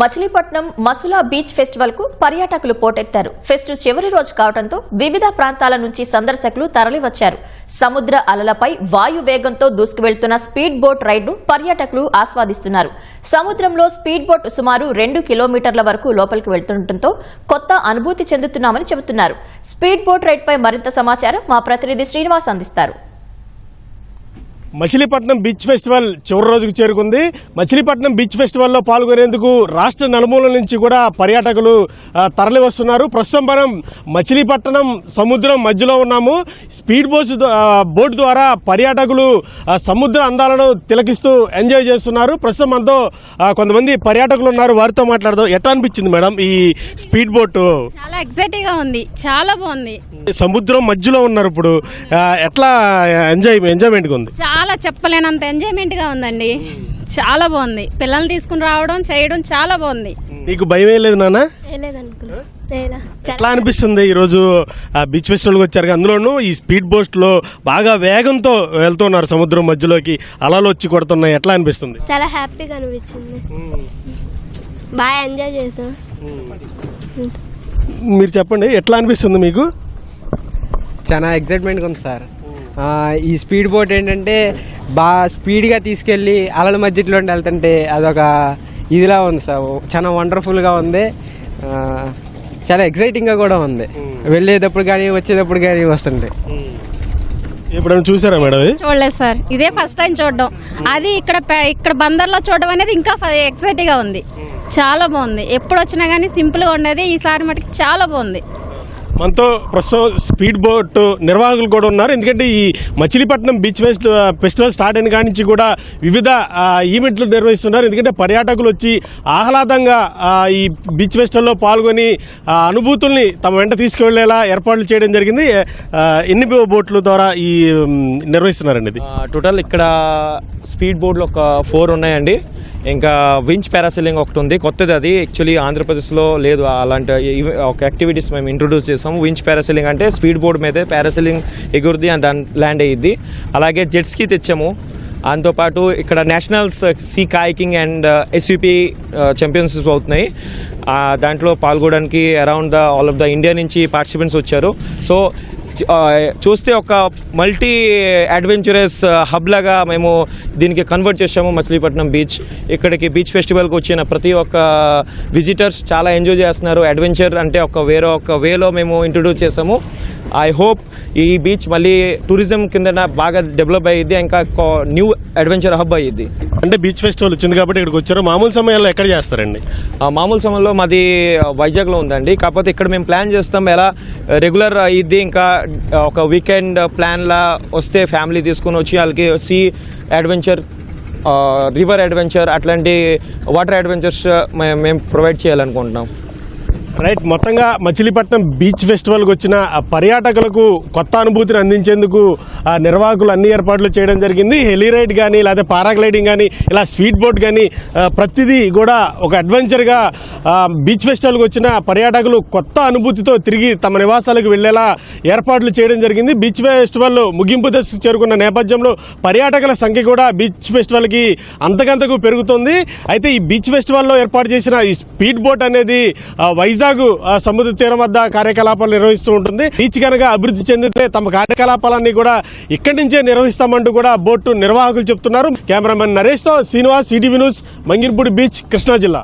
Machilipatnam Masula beach ఫెస్టివల్కు పర్యాటకులు పోటెత్తారు. Pest చివరి రోజు కావడంతో వివిధ ప్రాంతాల నుంచి సందర్శకులు తరలివచ్చారు. సముద్ర అలలపై వాయు వేగంతో దూసుకువెళ్తున్న స్పీడ్ బోట్ రైడ్ను పర్యాటకులు ఆస్వాదిస్తున్నారు. సముద్రంలో స్పీడ్ బోట్ సుమారు రెండు కిలోమీటర్ల వరకు లోపలికి వెళ్తుండటంతో కొత్త అనుభూతి చెందుతున్నామని చెబుతున్నారు. స్పీడ్ బోట్ రైడ్పై మరింత సమాచారం మా ప్రతినిధి శ్రీనివాస్ అందిస్తారు. మచిలీపట్నం బీచ్ ఫెస్టివల్ చివరి రోజుకు చేరుకుంది. మచిలీపట్నం బీచ్ ఫెస్టివల్లో పాల్గొనేందుకు రాష్ట్ర నలుమూలల నుంచి కూడా పర్యాటకులు తరలి వస్తున్నారు ప్రస్తుతం మనం మచిలీపట్నం సముద్రం మధ్యలో ఉన్నాము. స్పీడ్ బోట్ బోట్ ద్వారా పర్యాటకులు సముద్ర అందాలను తిలకిస్తూ ఎంజాయ్ చేస్తున్నారు. ప్రస్తుతం మనతో కొంతమంది పర్యాటకులు ఉన్నారు. వారితో మాట్లాడదాం. ఎట్లా అనిపించింది మేడం ఈ స్పీడ్ బోట్? చాలా ఎగ్జైటింగ్గా ఉంది. చాలా బాగుంది. సముద్రం మధ్యలో ఉన్నారు ఇప్పుడు. ఎట్లా ఎంజాయ్ ఎంజాయ్మెంట్గా ఉంది? చాలా చెప్పలేనంత ఎంజాయ్మెంట్గా ఉందండి. చాలా బాగుంది. పిల్లల్ని తీసుకుని రావడం చేయడం చాలా బాగుంది. నీకు భయం లేదు నాన్న? ఎట్లా అనిపిస్తుంది ఈరోజు ఆ బీచ్ ఫెస్టివల్కి వచ్చారు అందులోనూ ఈ స్పీడ్ బోస్ట్లో బాగా వేగంతో వెళ్తున్నారు సముద్రం మధ్యలోకి. అలలు వచ్చి కొడుతున్నాయి. ఎట్లా అనిపిస్తుంది? చాలా హ్యాపీగా అనిపించింది. బాగా ఎంజాయ్ చేసాం. మీరు చెప్పండి ఎట్లా అనిపిస్తుంది మీకు? చాలా ఎగ్జైట్మెంట్గా ఉంది సార్. ఈ స్పీడ్ బోట్ ఏంటంటే బాగా స్పీడ్గా తీసుకెళ్ళి అలల మధ్యలో వెళ్తుంటే అదొక ఇదిలా ఉంది సార్. చాలా వండర్ఫుల్గా ఉంది. ఆ, చాలా ఎగ్జైటింగ్గా కూడా ఉంది. వెళ్ళేటప్పుడు కానీ వచ్చేటప్పుడు కానీ వస్తుంటే. ఎప్పుడైనా చూసారా మేడం? చూడలేదు సార్. ఇదే ఫస్ట్ టైం చూడడం. అది ఇక్కడ ఇక్కడ బందర్లో చూడడం అనేది ఇంకా ఎక్సైటింగ్గా ఉంది. చాలా బాగుంది. ఎప్పుడు వచ్చినా కానీ సింపుల్గా ఉండేది. ఈసారి మటుకు చాలా బాగుంది. మనతో ప్రస్తుతం స్పీడ్ బోట్ నిర్వాహకులు కూడా ఉన్నారు. ఎందుకంటే ఈ Machilipatnam beach fest festival start అయిన కాడి నుంచి కూడా వివిధ ఈవెంట్లు నిర్వహిస్తున్నారు ఎందుకంటే పర్యాటకులు వచ్చి ఆహ్లాదంగా ఈ బీచ్ ఫెస్టివల్లో పాల్గొని అనుభూతుల్ని తమ వెంట తీసుకువెళ్ళేలా ఏర్పాట్లు చేయడం జరిగింది. ఎన్ని బోట్ల ద్వారా ఈ నిర్వహిస్తున్నారండి ఇది? టోటల్ ఇక్కడ స్పీడ్ బోట్లు ఒక ఫోర్ ఉన్నాయండి. ఇంకా వించ్ పారాసిలింగ్ ఒకటి ఉంది. కొత్తది అది. యాక్చువల్లీ ఆంధ్రప్రదేశ్లో లేదు. అలాంటి ఒక యాక్టివిటీస్ మేము ఇంట్రొడ్యూస్ చేసాము వించ్ పారాసైలింగ్ అంటే స్పీడ్ బోర్డ్ మీదే పారాసైలింగ్ ఎగురుది అండ్ దాని ల్యాండ్ అయ్యిద్ది అలాగే జెట్స్కి తెచ్చాము. దాంతోపాటు ఇక్కడ nationals sea kayaking and SUP championship అవుతున్నాయి. దాంట్లో పాల్గొనడానికి around the all of the India నుంచి పార్టిసిపెంట్స్ వచ్చారు. సో చూస్తే ఒక మల్టీ అడ్వెంచరస్ హబ్ లాగా మేము దీనికి కన్వర్ట్ చేసాము మచిలీపట్నం బీచ్ ఇక్కడికి బీచ్ ఫెస్టివల్కి వచ్చిన ప్రతి ఒక్క విజిటర్స్ చాలా ఎంజాయ్ చేస్తున్నారు. అడ్వెంచర్ అంటే ఒక వేరే ఒక వేలో మేము ఇంట్రొడ్యూస్ చేసాము ఐ హోప్ ఈ బీచ్ మళ్ళీ టూరిజం కింద బాగా డెవలప్ అయ్యిద్ది ఇంకా న్యూ అడ్వెంచర్ హబ్ అయ్యిద్ది. అంటే బీచ్ ఫెస్టివల్ వచ్చింది కాబట్టి ఇక్కడికి వచ్చారు. మామూలు సమయాల్లో ఎక్కడ చేస్తారండి? మామూలు సమయంలో మాది వైజాగ్లో ఉందండి. కాకపోతే ఇక్కడ మేము ప్లాన్ చేస్తాం ఎలా రెగ్యులర్ ఇది ఇంకా ఒక వీకెండ్ ప్లాన్లా వస్తే ఫ్యామిలీ తీసుకుని వచ్చి వాళ్ళకి సీ అడ్వెంచర్ రివర్ అడ్వెంచర్ అట్లాంటి వాటర్ అడ్వెంచర్స్ మేము ప్రొవైడ్ చేయాలనుకుంటున్నాం. రైట్ మొత్తంగా మచిలీపట్నం బీచ్ ఫెస్టివల్కి వచ్చిన పర్యాటకులకు కొత్త అనుభూతిని అందించేందుకు ఆ నిర్వాహకులు అన్ని ఏర్పాట్లు చేయడం జరిగింది. హెలీ రైడ్ కానీ లేదా పారాగ్లైడింగ్ కానీ ఇలా స్పీడ్ బోట్ కానీ ప్రతిదీ కూడా ఒక అడ్వెంచర్గా బీచ్ ఫెస్టివల్కి వచ్చిన పర్యాటకులు కొత్త అనుభూతితో తిరిగి తమ నివాసాలకు వెళ్ళేలా ఏర్పాట్లు చేయడం జరిగింది. బీచ్ ఫెస్టివల్ ముగింపు దశకు చేరుకున్న నేపథ్యంలో పర్యాటకుల సంఖ్య కూడా బీచ్ ఫెస్టివల్కి అంతకంతకు పెరుగుతుంది. అయితే ఈ బీచ్ ఫెస్టివల్లో ఏర్పాటు చేసిన ఈ స్పీడ్ బోట్ అనేది వైజాగ్ వైజాగ్ సముద్ర తీరం వద్ద కార్యకలాపాలు నిర్వహిస్తూ ఉంటుంది. బీచ్ కనుక అభివృద్ధి చెందితే తమ కార్యకలాపాలన్నీ కూడా ఇక్కడి నుంచే నిర్వహిస్తామంటూ కూడా బోటు నిర్వాహకులు చెప్తున్నారు. Cameraman నరేష్తో Srinivas CTV news Mangirpudi beach Krishna జిల్లా.